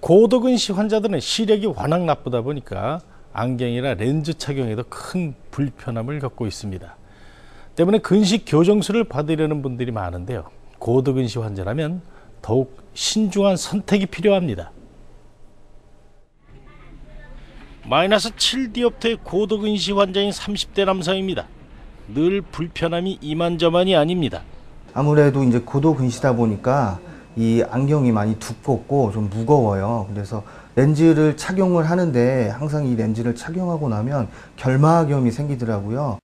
고도근시 환자들은 시력이 워낙 나쁘다 보니까 안경이나 렌즈 착용에도 큰 불편함을 겪고 있습니다. 때문에 근시 교정술을 받으려는 분들이 많은데요. 고도근시 환자라면 더욱 신중한 선택이 필요합니다. 마이너스 7디옵터의 고도근시 환자인 30대 남성입니다. 늘 불편함이 이만저만이 아닙니다. 아무래도 이제 고도 근시다 보니까 이 안경이 많이 두껍고 좀 무거워요. 그래서 렌즈를 착용을 하는데 항상 이 렌즈를 착용하고 나면 결막염이 생기더라고요.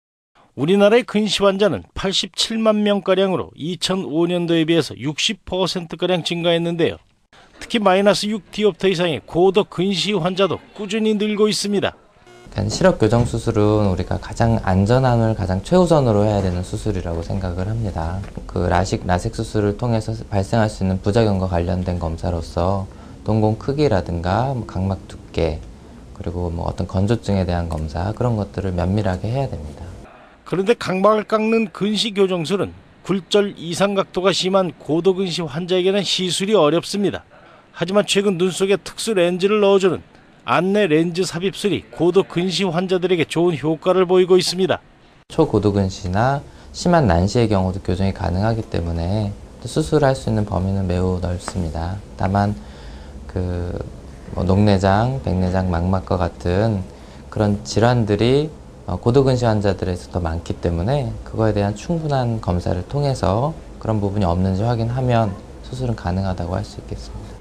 우리나라의 근시 환자는 87만 명가량으로 2005년도에 비해서 60%가량 증가했는데요. 특히 마이너스 6디옵터 이상의 고도 근시 환자도 꾸준히 늘고 있습니다. 일단 시력 교정 수술은 우리가 가장 안전함을 가장 최우선으로 해야 되는 수술이라고 생각을 합니다. 그 라식 라섹 수술을 통해서 발생할 수 있는 부작용과 관련된 검사로서 동공 크기라든가 뭐 각막 두께 그리고 뭐 어떤 건조증에 대한 검사 그런 것들을 면밀하게 해야 됩니다. 그런데 각막을 깎는 근시 교정술은 굴절 이상 각도가 심한 고도 근시 환자에게는 시술이 어렵습니다. 하지만 최근 눈 속에 특수 렌즈를 넣어주는 안내 렌즈 삽입술이 고도 근시 환자들에게 좋은 효과를 보이고 있습니다. 초고도 근시나 심한 난시의 경우도 교정이 가능하기 때문에 수술할 수 있는 범위는 매우 넓습니다. 다만 그뭐 녹내장, 백내장, 망막과 같은 그런 질환들이 어, 고도근시 환자들에서 더 많기 때문에 그거에 대한 충분한 검사를 통해서 그런 부분이 없는지 확인하면 수술은 가능하다고 할 수 있겠습니다.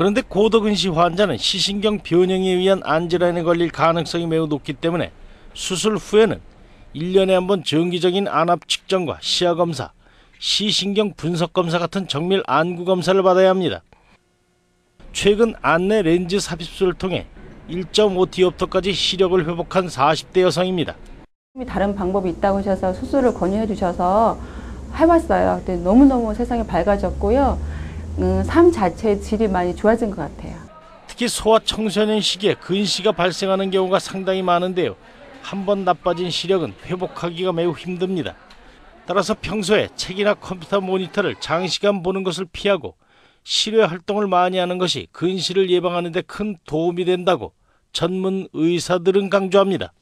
그런데 고도근시 환자는 시신경 변형에 의한 안질환에 걸릴 가능성이 매우 높기 때문에 수술 후에는 1년에 한 번 정기적인 안압 측정과 시야 검사, 시신경 분석 검사 같은 정밀 안구 검사를 받아야 합니다. 최근 안내 렌즈 삽입술을 통해 1.5디옵터까지 시력을 회복한 40대 여성입니다. 다른 방법이 있다고 하셔서 수술을 권유해 주셔서 해봤어요. 너무너무 세상이 밝아졌고요. 음, 삶 자체의 질이 많이 좋아진 것 같아요. 특히 소아 청소년 시기에 근시가 발생하는 경우가 상당히 많은데요. 한 번 나빠진 시력은 회복하기가 매우 힘듭니다. 따라서 평소에 책이나 컴퓨터 모니터를 장시간 보는 것을 피하고 실외 활동을 많이 하는 것이 근시를 예방하는 데 큰 도움이 된다고 전문 의사들은 강조합니다.